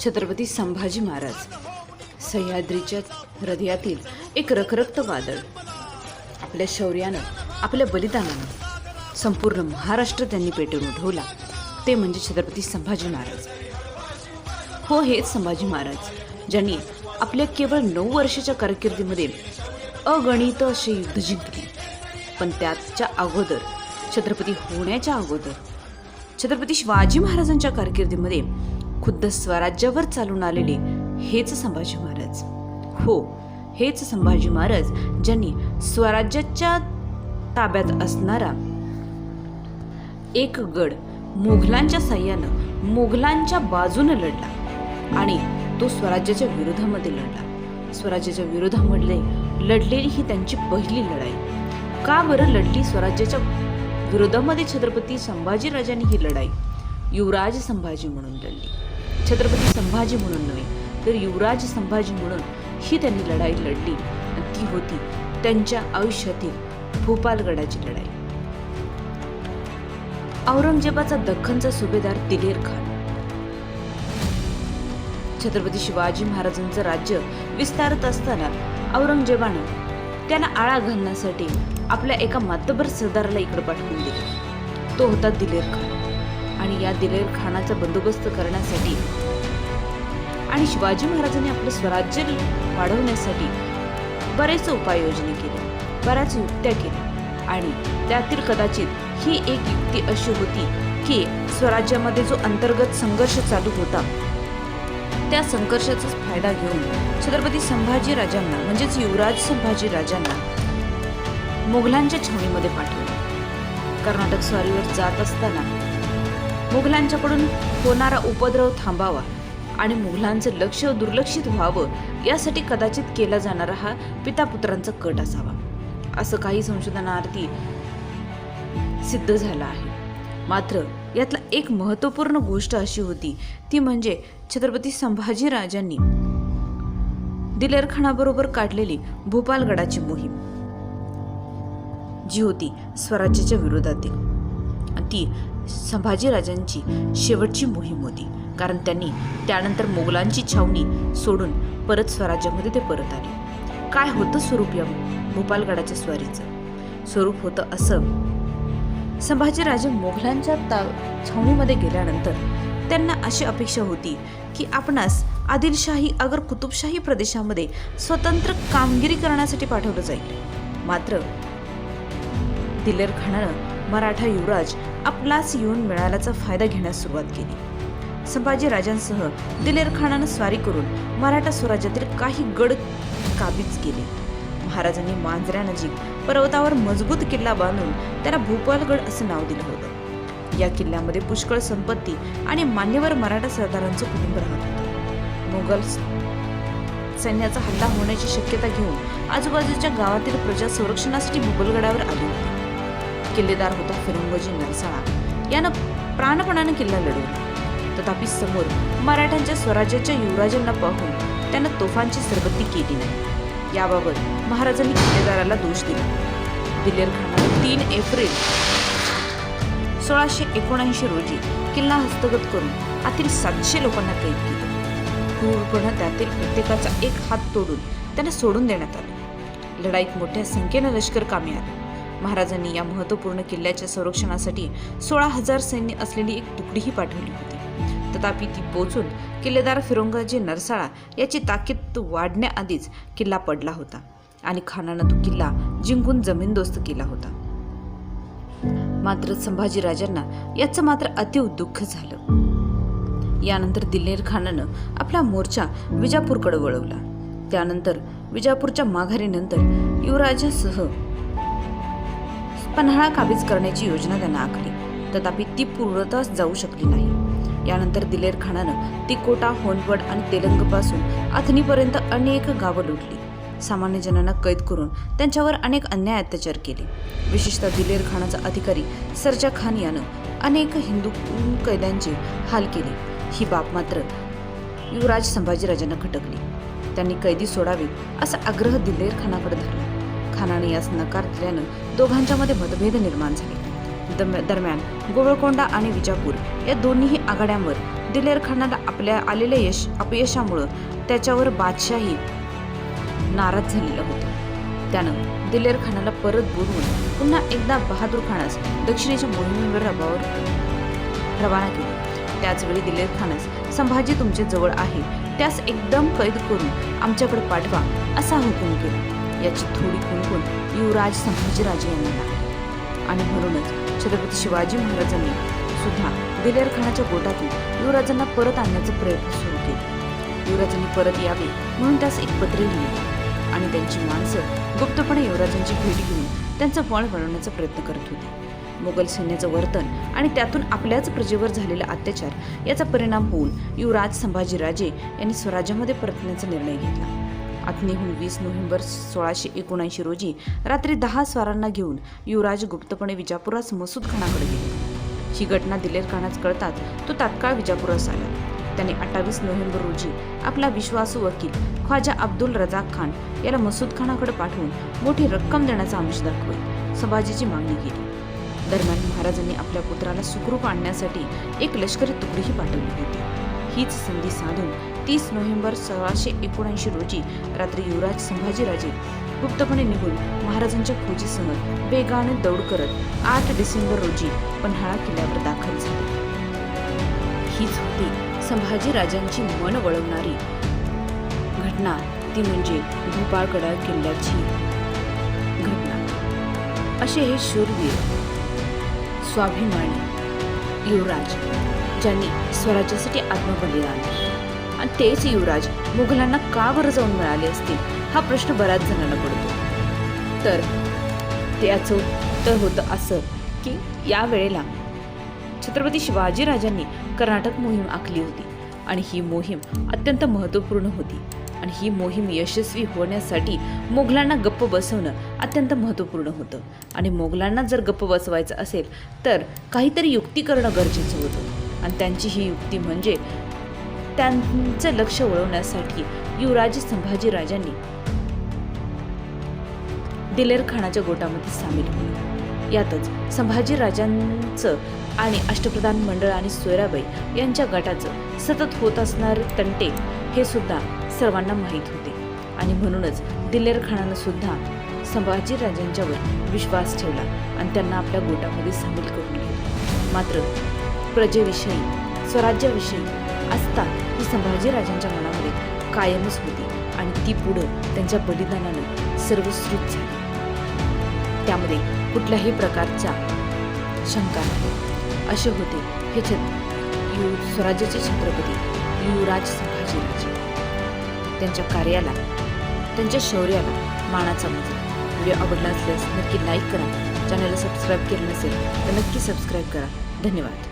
छत्रपती संभाजी महाराज सह्याद्रीच्या हृदयातील एक रखरक्त वादळ आपल्या शौर्यानं आपल्या बलिदानानं संपूर्ण महाराष्ट्र त्यांनी पेटून उठवला. ते म्हणजे छत्रपती संभाजी महाराज. हो हेच संभाजी महाराज ज्यांनी आपल्या केवळ नऊ वर्षाच्या कारकिर्दीमध्ये अगणित असे युद्ध जिंकले. पण त्याच्या अगोदर छत्रपती होण्याच्या अगोदर छत्रपती शिवाजी महाराजांच्या कारकिर्दीमध्ये खुद्द स्वराज्यावर चालून आलेले हेच संभाजी महाराज. हो हेच संभाजी महाराज ज्यांनी स्वराज्याच्या ताब्यात असणारा एक गड मुघलांच्या साह्यानं मुघलांच्या बाजूनं लढला आणि तो स्वराज्याच्या विरोधामध्ये लढला. स्वराज्याच्या विरोधामधले लढलेली ही त्यांची पहिली लढाई. का बरं लढली स्वराज्याच्या विरोधामध्ये छत्रपती संभाजीराजांनी ही लढाई? युवराज संभाजी म्हणून लढली. छत्रपती संभाजी म्हणून नव्हे तर युवराज संभाजी म्हणून ही त्यांनी लढाई लढली. आणि ती होती त्यांच्या आयुष्यातील भोपालगडाची लढाई. औरंगजेबाचा दख्खनचा सुभेदार दिलेर खान. छत्रपती शिवाजी महाराजांचं राज्य विस्तारत असताना औरंगजेबानं त्याला आळा घालण्यासाठी आपल्या एका मातबर सरदाराला इकडे पाठवून दिले. तो होता दिलेर खान. आणि या दिलेर खानाचा बंदोबस्त करण्यासाठी आणि शिवाजी महाराजांनी आपलं स्वराज्य वाढवण्यासाठी बरेच उपाययोजना केल्या बऱ्याच युक्त्या केल्या. आणि त्यातील कदाचित ही एक युक्ती अशी होती की स्वराज्यामध्ये जो अंतर्गत संघर्ष चालू होता त्या संघर्षाचाच फायदा घेऊन छत्रपती संभाजी राजांना म्हणजेच युवराज संभाजी राजांना मुघलांच्या छावणीमध्ये पाठवले. कर्नाटक स्वारीवर जात असताना मुघलांच्याकडून होणारा उपद्रव थांबावा आणि मुघलांचं लक्ष दुर्लक्षित व्हावं यासाठी कदाचित केला जाणारा हा पिता पुत्रांचा कट असावा. असं काही संशोधनार्थी सिद्ध झालं आहे. मात्र यातला एक महत्त्वपूर्ण गोष्ट अशी होती ती म्हणजे छत्रपती संभाजीराजांनी राजांनी खानाबरोबर काढलेली भोपालगडाची मोहीम जी होती स्वराज्याच्या विरोधातील. ती संभाजीराजांची शेवटची मोहीम होती. कारण त्यांनी त्यानंतर मोगलांची छावणी सोडून परत स्वराज्यामध्ये ते परत आले. काय होतं स्वरूप या भोपालगडाच्या स्वारीचं. स्वरूप होतं असं. संभाजीराजे मोगलांच्या ता छावणीमध्ये गेल्यानंतर त्यांना अशी अपेक्षा होती की आपणास आदिलशाही अगर कुतुबशाही प्रदेशामध्ये स्वतंत्र कामगिरी करण्यासाठी पाठवलं जाईल. मात्र दिलेर खानानं मराठा युवराज आपलाच येऊन मिळाल्याचा फायदा घेण्यास सुरुवात केली. संभाजी राजांसह दिलेर खानानं स्वारी करून मराठा स्वराज्यातील काही गड काबीज केले. महाराजांनी मांजऱ्यानजीक पर्वतावर मजबूत किल्ला बांधून त्याला भोपालगड असं नाव दिलं होतं. या किल्ल्यामध्ये पुष्कळ संपत्ती आणि मान्यवर मराठा सरदारांचं कुटुंब राहत होतं. मोगल सैन्याचा हल्ला होण्याची शक्यता घेऊन आजूबाजूच्या गावातील प्रजा संरक्षणासाठी भूगोलगडावर आली होती. किल्लेदार होता फिरंगोजी नरसाळा. यानं प्राणपणानं किल्ला लढवला. तथापि समोर मराठ्यांच्या स्वराज्याच्या युवराजांना पाहून त्यानं तोफांची सरबत्ती केली नाही. याबाबत महाराजांनी किल्लेदाराला दोष दिला. दिलेर खानाने तीन एप्रिल सोळाशे एकोणऐंशी रोजी किल्ला हस्तगत करून आतील सातशे लोकांना कैद केली. क्रूरपणे त्यातील प्रत्येकाचा एक हात तोडून त्यांना सोडून देण्यात आलं. लढाईत मोठ्या संख्येनं लष्कर कामी आलं. महाराजांनी या महत्त्वपूर्ण किल्ल्याच्या संरक्षणासाठी सोळा हजार सैन्य असलेली एक तुकडीही पाठवली होती. तथापि ती पोचून किल्लेदार फिरोंगाजी नरसाळा याची ताकीद वाढण्याआधीच किल्ला पडला होता आणि खानानं तो किल्ला जिंकून जमीनदोस्त केला होता. मात्र संभाजी राजांना याचं मात्र अतिव दुःख झालं. यानंतर दिल्लेर खानानं आपला मोर्चा विजापूरकडे वळवला. त्यानंतर विजापूरच्या माघारीनंतर युवराजासह पन्हाळा काबीज करण्याची योजना त्यांना आखली. तथापि ती पूर्णतः जाऊ शकली नाही. यानंतर दिलेर खानानं तिकोटा होनवड आणि तेलंगपासून अथनीपर्यंत अनेक गावं लुटली. सामान्य जनांना कैद करून त्यांच्यावर अनेक अन्याय अत्याचार केले. विशेषतः दिलेर खानाचा अधिकारी सरजा खान यानं अनेक हिंदू कैद्यांचे हाल केले. ही बाब मात्र युवराज संभाजीराजांना खटकली. त्यांनी कैदी सोडावी असा आग्रह दिलेर खानाकडे धरला. खानाने यास नकार दिल्यानं दोघांच्यामध्ये मतभेद निर्माण झाले. दम- दरम्यान गोवळकोंडा आणि विजापूर या दोन्हीही आघाड्यांवर दिलेर खानाला आपल्या आलेल्या यश अपयशामुळं त्याच्यावर बादशाही नाराज झालेला होता. त्यानं दिलेर खानाला परत बोलवून पुन्हा एकदा बहादूर खानास दक्षिणेच्या मोहिमेवर रबावर रवाना केले. त्याचवेळी दिलेर खानास संभाजी तुमच्या जवळ आहे त्यास एकदम कैद करून आमच्याकडे पाठवा असा हुकूम केला. याची थोडी कुणकुण युवराज संभाजीराजे यांना लागली. आणि म्हणूनच छत्रपती शिवाजी महाराजांनी सुद्धा दिलेर खानाच्या गोटातून युवराजांना परत आणण्याचा प्रयत्न सुरू केला. युवराजांनी परत यावे म्हणून त्यास एक पत्र लिहिले. आणि त्यांची माणसं गुप्तपणे युवराजांची भेट घेऊन त्यांचा बळ वळवण्याचा प्रयत्न करत होते. मोगल सैन्याचं वर्तन आणि त्यातून आपल्याच प्रजेवर झालेला अत्याचार याचा परिणाम होऊन युवराज संभाजीराजे यांनी स्वराज्यामध्ये परतण्याचा निर्णय घेतला. आत्मीहून वीस नोव्हेंबर सोळाशे एकोणऐंशी रोजी रात्री दहा स्वारांना घेऊन युवराज गुप्तपणे विजापुरास मसूद खानाकडे गेले. ही घटना दिलेर खानास कळतात तो तात्काळ विजापुरास आला. त्याने अठ्ठावीस नोव्हेंबर रोजी आपला विश्वासू वकील ख्वाजा अब्दुल रजाक खान याला मसूद खानाकडे पाठवून मोठी रक्कम देण्याचा आमिष दाखवत संभाजीची मागणी केली. दरम्यान महाराजांनी आपल्या पुत्राला सुखरूप आणण्यासाठी एक लष्करी तुकडीही पाठवली होती. हीच संधी साधून तीस नोव्हेंबर सोळाशे एकोणऐंशी रोजी रात्री युवराज संभाजीराजे गुप्तपणे निघून महाराजांच्या फौजीसह वेगाने दौड करत आठ डिसेंबर रोजी पन्हाळा किल्ल्यावर दाखल झाले. हीच होती संभाजीराजांची मन वळवणारी घटना. ती म्हणजे भोपाळगडा किल्ल्याची घटना. असे हे शूरवीर स्वाभिमानी युवराज. ज्यांनी स्वराज्यासाठी आत्मबलिदान दिले. आणि तेच युवराज मुघलांना का बरं जाऊन मिळाले असतील हा प्रश्न बऱ्याच जणांना पडतो. तर त्याचं उत्तर होतं असं की या वेळेला छत्रपती शिवाजीराजांनी कर्नाटक मोहीम आखली होती आणि ही मोहीम अत्यंत महत्त्वपूर्ण होती. आणि ही मोहीम यशस्वी होण्यासाठी मोगलांना गप्प बसवणं अत्यंत महत्त्वपूर्ण होतं. आणि मोगलांना जर गप्प बसवायचं असेल तर काहीतरी युक्ती करणं गरजेचं होतं. आणि त्यांची ही युक्ती म्हणजे त्यांचं लक्ष वळवण्यासाठी युवराज संभाजीराजांनी दिलेर खानाच्या गोटामध्ये सामील होईल यातच संभाजीराजांचं आणि अष्टप्रधान मंडळ आणि सोयराबाई यांच्या गटाचं सतत होत असणारे तंटे हे सुद्धा सर्वांना माहीत होते. आणि म्हणूनच दिलेर खानानं सुद्धा संभाजीराजांच्यावर विश्वास ठेवला आणि त्यांना आपल्या गोटामध्ये सामील करून घेतलं. मात्र प्रजेविषयी स्वराज्याविषयी आस्था ही संभाजीराजांच्या मनामध्ये कायमच होती आणि ती पुढं त्यांच्या बलिदानानं सर्वश्रुत झाली. त्यामध्ये कुठल्याही प्रकारचा शंका नाही. असे होते हे छत यु स्वराज्याचे छत्रपती युवराज संभाजीराजे. त्यांच्या कार्याला त्यांच्या शौर्याला मानाचा मजा. व्हिडिओ आवडला असल्यास नक्की लाईक करा. चॅनलला सबस्क्राईब केलं नसेल तर नक्की सबस्क्राईब करा. धन्यवाद.